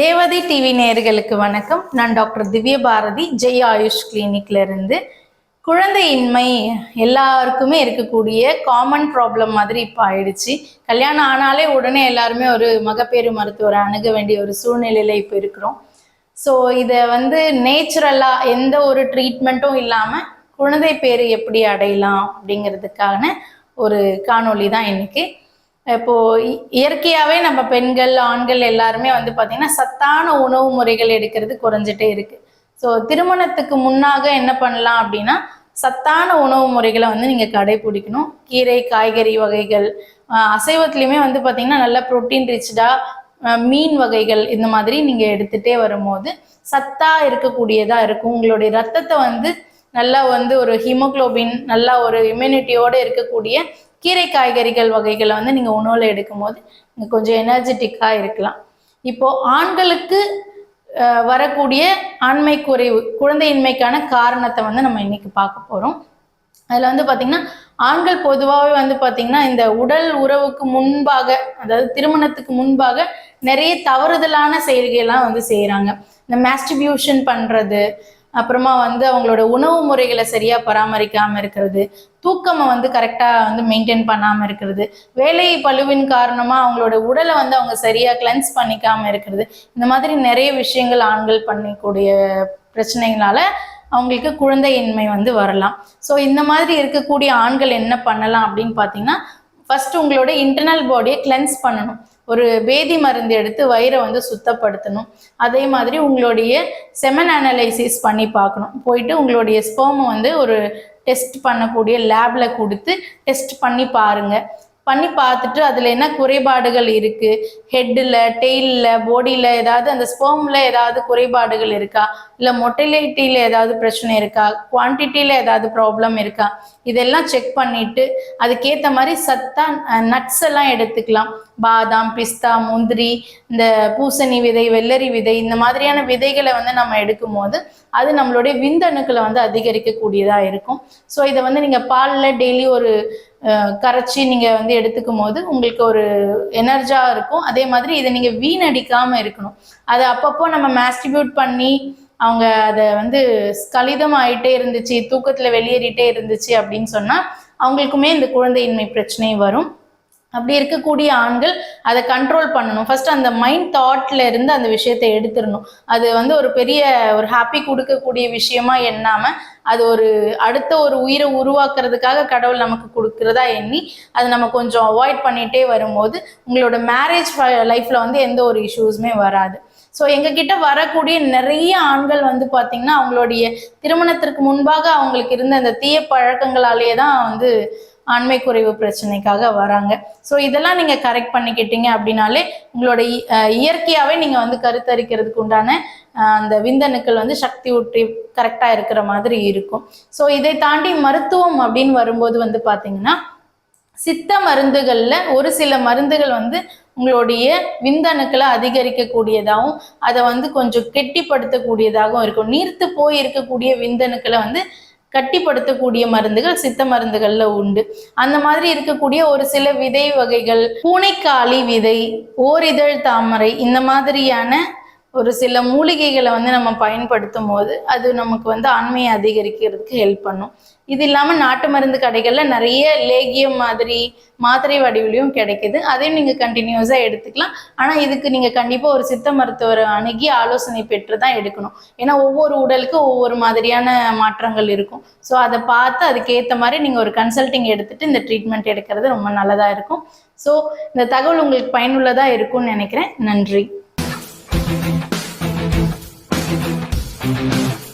தேவதை டிவி நேயர்களுக்கு வணக்கம். நான் டாக்டர் திவ்ய பாரதி ஜெய் ஆயுஷ் கிளினிக்ல இருந்து. குழந்தையின்மை எல்லாருக்குமே இருக்கக்கூடிய காமன் ப்ராப்ளம் மாதிரி இப்போ ஆயிடுச்சு. கல்யாணம் ஆனாலே உடனே எல்லாருமே ஒரு மகப்பேறு மருத்துவரை அணுக வேண்டிய ஒரு சூழ்நிலையில இப்போ இருக்கிறோம். ஸோ இதை வந்து நேச்சுரலாக எந்த ஒரு ட்ரீட்மெண்ட்டும் இல்லாமல் குழந்தை பேர் எப்படி அடையலாம் அப்படிங்கிறதுக்கான ஒரு காணொளி தான் இன்னைக்கு. இப்போ இ- நம்ம பெண்கள் ஆண்கள் எல்லாருமே வந்து பார்த்திங்கன்னா சத்தான உணவு முறைகள் எடுக்கிறது குறைஞ்சிட்டே இருக்கு. ஸோ திருமணத்துக்கு முன்னாக என்ன பண்ணலாம் அப்படின்னா சத்தான உணவு முறைகளை வந்து நீங்கள் கடைபிடிக்கணும். கீரை காய்கறி வகைகள் அசைவத்துலேயுமே வந்து பார்த்திங்கன்னா நல்ல ப்ரோட்டீன் ரிச்சடாக மீன் வகைகள் இந்த மாதிரி நீங்கள் எடுத்துகிட்டே வரும்போது சத்தா இருக்கக்கூடியதாக இருக்கும். உங்களுடைய ரத்தத்தை வந்து நல்லா வந்து ஒரு ஹீமோக்ளோபின் நல்லா ஒரு இம்யூனிட்டியோடு இருக்கக்கூடிய கீரை காய்கறிகள் வகைகளை வந்து நீங்கள் உணவில் எடுக்கும்போது நீங்கள் கொஞ்சம் எனர்ஜெட்டிக்காக இருக்கலாம். இப்போ ஆண்களுக்கு வரக்கூடிய ஆண்மை குறைவு குழந்தையின்மைக்கான காரணத்தை வந்து நம்ம இன்னைக்கு பார்க்க போகிறோம் அதில் வந்து பார்த்திங்கன்னா ஆண்கள் பொதுவாகவே வந்து பார்த்திங்கன்னா இந்த உடல் உறவுக்கு முன்பாக அதாவது திருமணத்துக்கு முன்பாக நிறைய தவறுதலான செயல்கள்லாம் வந்து செய்கிறாங்க இந்த மேஸ்டிபியூஷன் பண்ணுறது அப்புறமா வந்து அவங்களோட உணவு முறைகளை சரியாக பராமரிக்காமல் இருக்கிறது தூக்கமை வந்து கரெக்டாக வந்து மெயின்டைன் பண்ணாமல் இருக்கிறது வேலை பளுவின் காரணமாக அவங்களோட உடலை வந்து அவங்க சரியாக கிளென்ஸ் பண்ணிக்காமல் இருக்கிறது இந்த மாதிரி நிறைய விஷயங்கள் ஆண்கள் பண்ணக்கூடிய பிரச்சனைகளால் அவங்களுக்கு குழந்தையின்மை வந்து வரலாம். ஸோ இந்த மாதிரி இருக்கக்கூடிய ஆண்கள் என்ன பண்ணலாம் அப்படின்னு பார்த்தீங்கன்னா ஃபர்ஸ்ட் உங்களோட இன்டர்னல் பாடியை கிளென்ஸ் பண்ணணும். ஒரு பேதி மருந்து எடுத்து வயிறை வந்து சுத்தப்படுத்தணும். அதே மாதிரி உங்களுடைய செமன் அனலைசிஸ் பண்ணி பார்க்கணும். போயிட்டு உங்களுடைய ஸ்போமை வந்து ஒரு டெஸ்ட் பண்ணக்கூடிய லேபில் கொடுத்து டெஸ்ட் பண்ணி பாருங்கள் பண்ணி பார்த்துட்டு அதில் என்ன குறைபாடுகள் இருக்குது ஹெட்டில் டெய்லில் பாடியில் ஏதாவது அந்த ஸ்பெர்மில் ஏதாவது குறைபாடுகள் இருக்கா? இல்லை மொட்டிலிட்டியில் ஏதாவது பிரச்சனை இருக்கா? குவான்டிட்டியில் ஏதாவது ப்ராப்ளம் இருக்கா? இதெல்லாம் செக் பண்ணிட்டு அதுக்கேற்ற மாதிரி சத்தா நட்ஸ் எல்லாம் எடுத்துக்கலாம். பாதாம் பிஸ்தா முந்திரி இந்த பூசணி விதை வெள்ளரி விதை இந்த மாதிரியான விதைகளை வந்து நம்ம எடுக்கும்போது அது நம்மளுடைய விந்தணுக்களை வந்து அதிகரிக்கக்கூடியதாக இருக்கும். ஸோ இதை வந்து நீங்கள் பாலில் டெய்லி ஒரு கரைச்சி நீங்கள் வந்து எடுத்துக்கும் போது உங்களுக்கு ஒரு எனர்ஜாக இருக்கும். அதே மாதிரி இதை நீங்கள் வீணடிக்காமல் இருக்கணும். அதை அப்பப்போ நம்ம மேஸ்டிபியூட் பண்ணி அவங்க அதை வந்து ஸ்கலிதம் ஆகிட்டே இருந்துச்சு தூக்கத்தில் வெளியேறிட்டே இருந்துச்சு அப்படின்னு சொன்னால் அவங்களுக்குமே இந்த குழந்தையின்மை பிரச்சனை வரும். அப்படி இருக்கக்கூடிய ஆண்கள் அதை கண்ட்ரோல் பண்ணணும். ஃபர்ஸ்ட் அந்த மைண்ட் தாட்ல இருந்து அந்த விஷயத்தை எடுத்துடணும். அது வந்து ஒரு பெரிய ஒரு ஹாப்பி கொடுக்கக்கூடிய விஷயமா எண்ணாம அது ஒரு அடுத்த ஒரு உயிரை உருவாக்குறதுக்காக கடவுள் நமக்கு கொடுக்குறதா எண்ணி அதை நம்ம கொஞ்சம் அவாய்ட் பண்ணிட்டே வரும்போது உங்களோட மேரேஜ் லைஃப்ல வந்து எந்த ஒரு இஷ்யூஸுமே வராது. ஸோ எங்ககிட்ட வரக்கூடிய நிறைய ஆண்கள் வந்து பார்த்தீங்கன்னா அவங்களுடைய திருமணத்திற்கு முன்பாக அவங்களுக்கு இருந்த அந்த தீய பழக்கங்களாலேயே தான் வந்து ஆண்மை குறைவு பிரச்சனைக்காக வராங்க. ஸோ இதெல்லாம் நீங்கள் கரெக்ட் பண்ணிக்கிட்டீங்க அப்படின்னாலே உங்களோட இயற்கையாகவே நீங்கள் வந்து கருத்தரிக்கிறதுக்கு உண்டான அந்த விந்தணுக்கள் வந்து சக்தி ஊற்றி கரெக்டாக இருக்கிற மாதிரி இருக்கும். ஸோ இதை தாண்டி மருத்துவம் அப்படின்னு வரும்போது வந்து பார்த்தீங்கன்னா சித்த மருந்துகளில் ஒரு சில மருந்துகள் வந்து உங்களுடைய விந்தணுக்களை அதிகரிக்கக்கூடியதாகவும் அதை வந்து கொஞ்சம் கெட்டிப்படுத்தக்கூடியதாகவும் இருக்கும். நீர்த்து போய் இருக்கக்கூடிய விந்தணுக்களை வந்து கட்டிப்படுத்தக்கூடிய மருந்துகள் சித்த மருந்துகள்ல உண்டு. அந்த மாதிரி இருக்கக்கூடிய ஒரு சில விதை வகைகள் பூனைக்காளி விதை ஓரிதழ் தாமரை இந்த மாதிரியான ஒரு சில மூலிகைகளை வந்து நம்ம பயன்படுத்தும் போது அது நமக்கு வந்து ஆண்மையை அதிகரிக்கிறதுக்கு ஹெல்ப் பண்ணும். இது இல்லாமல் நாட்டு மருந்து கடைகளில் நிறைய லேகியம் மாதிரி மாத்திரை வடிவிலையும் கிடைக்குது. அதையும் நீங்கள் கண்டினியூஸாக எடுத்துக்கலாம். ஆனால் இதுக்கு நீங்கள் கண்டிப்பாக ஒரு சித்த மருத்துவரை அணுகி ஆலோசனை பெற்று தான் எடுக்கணும். ஏன்னா ஒவ்வொரு உடலுக்கும் ஒவ்வொரு மாதிரியான மாற்றங்கள் இருக்கும். ஸோ அதை பார்த்து அதுக்கேற்ற மாதிரி நீங்கள் ஒரு கன்சல்டிங் எடுத்துகிட்டு இந்த ட்ரீட்மெண்ட் எடுக்கிறது ரொம்ப நல்லதாக இருக்கும். ஸோ இந்த தகவல் உங்களுக்கு பயனுள்ளதாக இருக்கும்னு நினைக்கிறேன். நன்றி. Thank you.